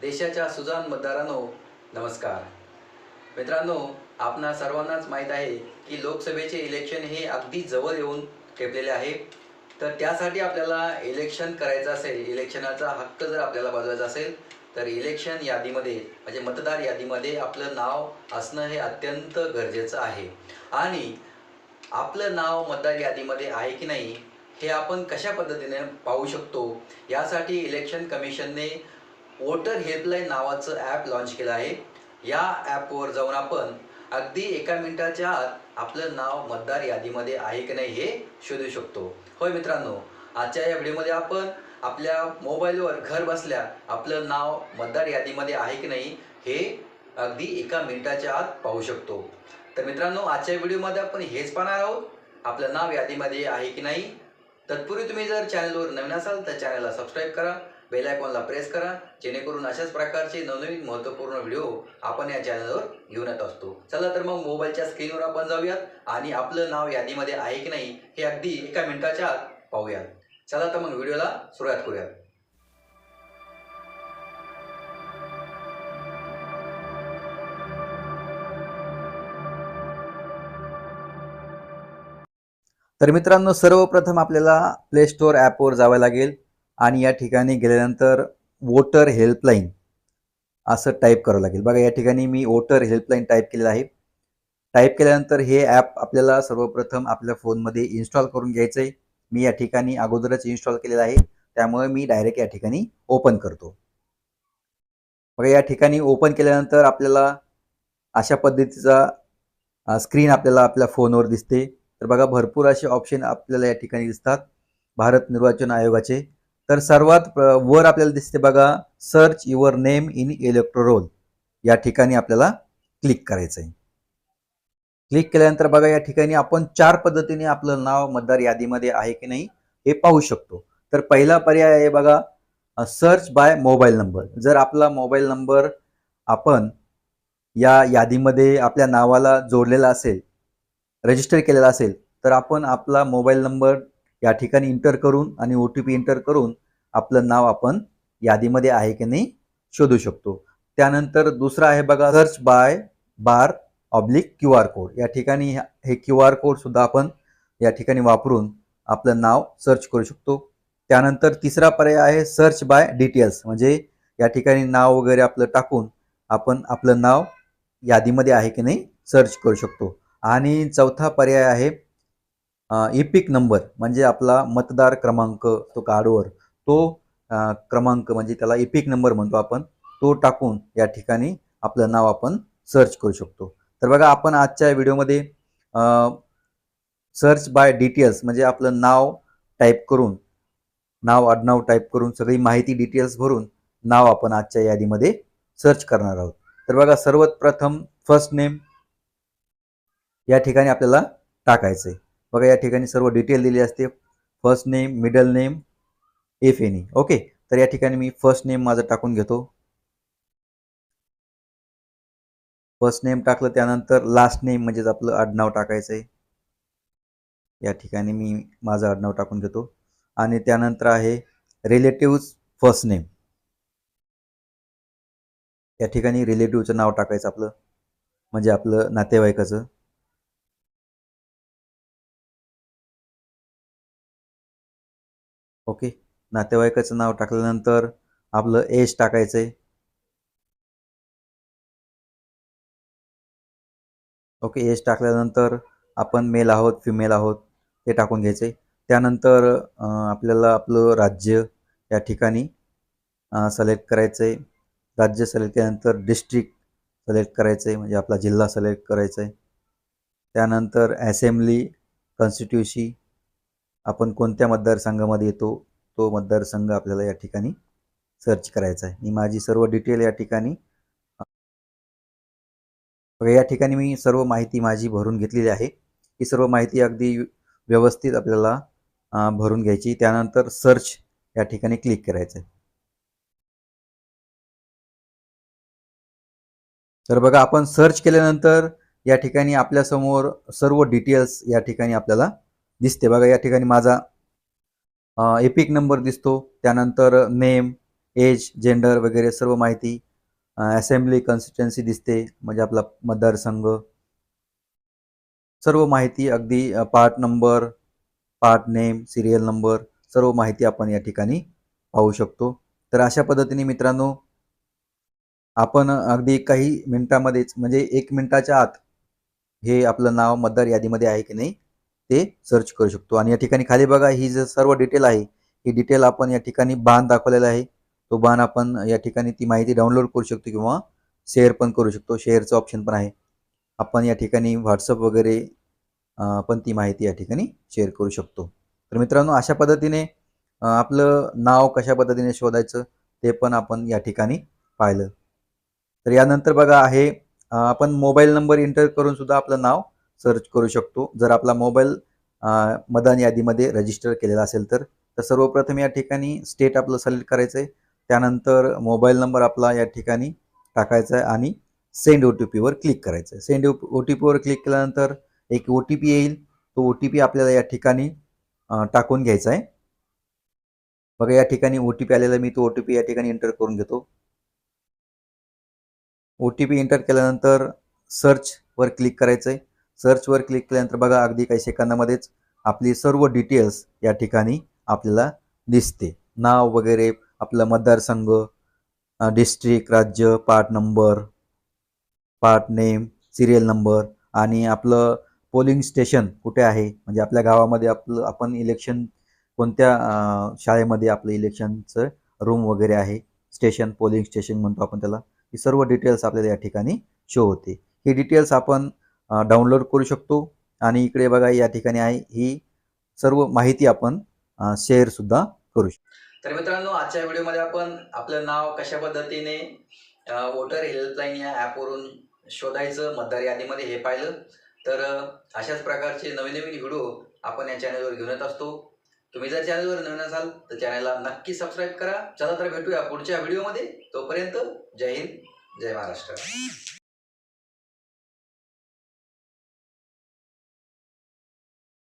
देशाच्या सुजान मतदारांनो नमस्कार. मित्रांनो आपणा सर्वांनाच माहीत आहे की लोकसभेचे इलेक्शन हे अगदी जवळ येऊन ठेपलेले आहे. तर त्यासाठी आपल्याला इलेक्शन करायचं असेल इलेक्शनाचा हक्क जर आपल्याला बजावायचा असेल तर इलेक्शन यादीमध्ये म्हणजे मतदार यादीमध्ये आपलं नाव असणं हे अत्यंत गरजेचं आहे. आणि आपलं नाव मतदार यादीमध्ये आहे की नाही हे आपण कशा पद्धतीने पाहू शकतो? यासाठी इलेक्शन कमिशनने वोटर हेल्पलाईन नावाचं ॲप लॉन्च केलं आहे. या ॲपवर जाऊन आपण अगदी एका मिनिटाच्या आत आपलं नाव मतदार यादीमध्ये आहे की नाही हे शोधू शकतो. होय मित्रांनो आजच्या या व्हिडिओमध्ये आपण आपल्या मोबाईलवर घर बसल्या आपलं नाव मतदार यादीमध्ये आहे की नाही हे अगदी एका मिनिटाच्या आत पाहू शकतो. तर मित्रांनो आजच्या व्हिडिओमध्ये आपण हेच पाहणार आहोत. आपलं नाव यादीमध्ये आहे की नाही? तत्पूर्वी तुम्ही जर चॅनलवर नवीन असाल तर चॅनलला सबस्क्राईब करा. बेल आयकॉनला प्रेस करा जेणेकरून अशाच प्रकारचे नवनवीन महत्त्वपूर्ण व्हिडिओ आपण या चॅनलवर घेऊन येत असतो. चला तर मग मोबाईलच्या स्क्रीनवर आपण जाऊयात आणि आपलं नाव यादीमध्ये आहे की नाही हे अगदी एका मिनिटाच्या आत पाहूयात. चला तर मग व्हिडिओला सुरुवात करूयात. तर मित्रांनो सर्वप्रथम आपल्याला प्ले स्टोअर ॲपवर जावं लागेल. आणि या ठिकाणी गेल्यानंतर वोटर हेल्पलाईन असं टाईप करावं लागेल. बघा या ठिकाणी मी वोटर हेल्पलाईन टाईप केलेलं आहे. टाईप केल्यानंतर हे ॲप आपल्याला सर्वप्रथम आपल्या फोनमध्ये इन्स्टॉल करून घ्यायचं आहे मी या ठिकाणी अगोदरच इन्स्टॉल केलेलं आहे. त्यामुळे मी डायरेक्ट या ठिकाणी ओपन करतो. बघा या ठिकाणी ओपन केल्यानंतर आपल्याला अशा पद्धतीचा स्क्रीन आपल्याला आपल्या फोनवर दिसते. तर बघा भरपूर असे ऑप्शन आपल्याला या ठिकाणी दिसतात. भारत निर्वाचन आयोगाचे. तर सर्वात वर आपल्याला दिसते बघा search your name in electoral roll या ठिकाणी आपल्याला क्लिक करायचं आहे क्लिक केल्यानंतर बघा या ठिकाणी आपण चार पद्धतीने आपलं नाव मतदार यादीमध्ये आहे की नाही हे पाहू शकतो. तर पहिला पर्याय आहे बघा सर्च बाय मोबाईल नंबर जर आपला मोबाईल नंबर आपण या यादीमध्ये आपल्या नावाला जोडलेला असेल रजिस्टर केलेला असेल तर आपण आपला मोबाईल नंबर या ठिकाणी इंटर करून आणि ओ टी पी इंटर करून आपलं नाव आपण यादीमध्ये आहे की नाही शोधू शकतो. त्यानंतर दुसरा आहे बघा search by bar oblique Q R code या ठिकाणी ह्या- हे क्यू आर कोडसुद्धा आपण या ठिकाणी वापरून आपलं नाव सर्च करू शकतो. त्यानंतर तिसरा पर्याय आहे सर्च बाय डिटेल्स म्हणजे या ठिकाणी नाव वगैरे आपलं टाकून आपण आपलं नाव यादीमध्ये आहे की नाही सर्च करू शकतो. आणि चौथा पर्याय आहे इपिक नंबर म्हणजे आपला मतदार क्रमांक तो कार्डवर तो क्रमांक म्हणजे त्याला इपिक नंबर म्हणतो आपण तो टाकून या ठिकाणी आपलं नाव आपण सर्च करू शकतो. तर बघा आपण आजच्या व्हिडिओमध्ये सर्च बाय डिटेल्स म्हणजे आपलं नाव टाईप करून नाव आडनाव टाईप करून सगळी माहिती डिटेल्स भरून नाव आपण आजच्या यादीमध्ये सर्च करणार आहोत. तर बघा सर्वात प्रथम फर्स्ट नेम या ठिकाणी आपल्याला टाकायचं आहे बघा या ठिकाणी सर्व डिटेल दिली असते. First name middle name if any okay तर या ठिकाणी मी फर्स्ट नेम माझं टाकून घेतो. फर्स्ट नेम टाकलं त्यानंतर लास्ट नेम म्हणजेच आपलं आडनाव टाकायचं आहे. या ठिकाणी मी माझं आडनाव टाकून घेतो. आणि त्यानंतर आहे रिलेटिव्ज फर्स्ट नेम या ठिकाणी रिलेटिव्हचं नाव टाकायचं आपलं. म्हणजे आपलं नातेवाईकाचं. ओके नातेवाईकाचं नाव टाकल्यानंतर आपलं एज टाकायचं आहे ओके एज टाकल्यानंतर आपण मेल आहोत फिमेल आहोत ते टाकून घ्यायचे त्यानंतर आपल्याला आपलं राज्य या ठिकाणी सिलेक्ट करायचं आहे राज्य सिलेक्ट केल्यानंतर डिस्ट्रिक्ट सिलेक्ट करायचं आहे म्हणजे आपला जिल्हा सिलेक्ट करायचा आहे त्यानंतर असेंब्ली कॉन्स्टिट्युशी आपण कोणत्या मतदारसंघामध्ये येतो तो मतदारसंघ आपल्याला या ठिकाणी सर्च करायचा आहे. मी माझी सर्व डिटेल या ठिकाणी या ठिकाणी मी सर्व माहिती माझी भरून घेतलेली आहे. ही सर्व माहिती अगदी व्यवस्थित आपल्याला भरून घ्यायची. त्यानंतर सर्च या ठिकाणी क्लिक करायचं आहे. तर बघा आपण सर्च केल्यानंतर या ठिकाणी आपल्यासमोर सर्व डिटेल्स या ठिकाणी आपल्याला दिसते. बघा या ठिकाणी माझा एपिक नंबर दिसतो. त्यानंतर नेम एज जेंडर वगैरे सर्व माहिती असेंब्ली कन्स्टिट्युन्सी दिसते म्हणजे आपला मतदारसंघ सर्व माहिती अगदी part number part name serial number सर्व माहिती आपण या ठिकाणी पाहू शकतो. तर अशा पद्धतीने मित्रांनो आपण अगदी काही मिनिटामध्येच म्हणजे एक मिनिटाच्या आत हे आपलं नाव मतदार यादीमध्ये आहे की नाही ते सर्च करू शकतो. आणि या ठिकाणी खाली बघा ही जे सर्व डिटेल आहे ही डिटेल आपण या ठिकाणी बाण दाखवलेला आहे. तो बाण आपण या ठिकाणी ती माहिती डाउनलोड करू शकतो किंवा शेअर पण करू शकतो. शेअरचं ऑप्शन पण आहे. आपण या ठिकाणी व्हॉट्सअप वगैरे पण ती माहिती या ठिकाणी शेअर करू शकतो. तर मित्रांनो अशा पद्धतीने आपलं नाव कशा पद्धतीने शोधायचं ते पण आपण या ठिकाणी पाहिलं. तर यानंतर बघा आहे आपण मोबाईल नंबर एंटर करून सुद्धा आपलं नाव सर्च करू शकतो. जर आपला मोबाईल मदान मतदान यादीमध्ये रजिस्टर केलेला असेल तर तर सर्वप्रथम या ठिकाणी स्टेट आपलं सिलेक्ट करायचं आहे त्यानंतर मोबाईल नंबर आपला या ठिकाणी टाकायचा आहे आणि सेंड ओ टी पीवर क्लिक करायचं आहे सेंड ओ टी पीवर क्लिक केल्यानंतर एक ओ टी पी येईल. तो ओ टी पी आपल्याला या ठिकाणी टाकून घ्यायचा आहे. बघा या ठिकाणी ओ टी पी आलेला मी तो ओ टी पी या ठिकाणी एंटर करून घेतो. ओ टी पी एंटर केल्यानंतर सर्चवर क्लिक करायचं आहे सर्चवर क्लिक केल्यानंतर बघा अगदी काही सेकंदामध्येच आपली सर्व डिटेल्स या ठिकाणी आपल्याला दिसते. नाव वगैरे आपला मतदारसंघ डिस्ट्रिक्ट राज्य part number part name serial number आणि आपलं पोलिंग स्टेशन कुठे आहे? म्हणजे आपल्या गावामध्ये आपलं आपण इलेक्शन कोणत्या शाळेमध्ये आपलं इलेक्शनचं रूम वगैरे आहे? स्टेशन पोलिंग स्टेशन म्हणतो आपण त्याला. ही सर्व डिटेल्स आपल्याला या ठिकाणी शो होते. ही डिटेल्स आपण डाउनलोड करू शकतो. आणि इकडे बघा या ठिकाणी आहे. ही सर्व माहिती आपण शेअर सुद्धा करू शकतो. तर मित्रांनो आजच्या व्हिडिओमध्ये आपण आपलं नाव कशा पद्धतीने वोटर हेल्पलाईन या ॲपवरून शोधायचं मतदार यादीमध्ये हे पाहिलं. तर अशाच प्रकारचे नवीन नवीन व्हिडिओ आपण या चॅनलवर घेऊन येत असतो. तुम्ही जर चॅनलवर नवीन असाल तर चॅनलला नक्की सबस्क्राईब करा. चला तर भेटूया पुढच्या व्हिडिओमध्ये. तोपर्यंत जय हिंद जय महाराष्ट्र.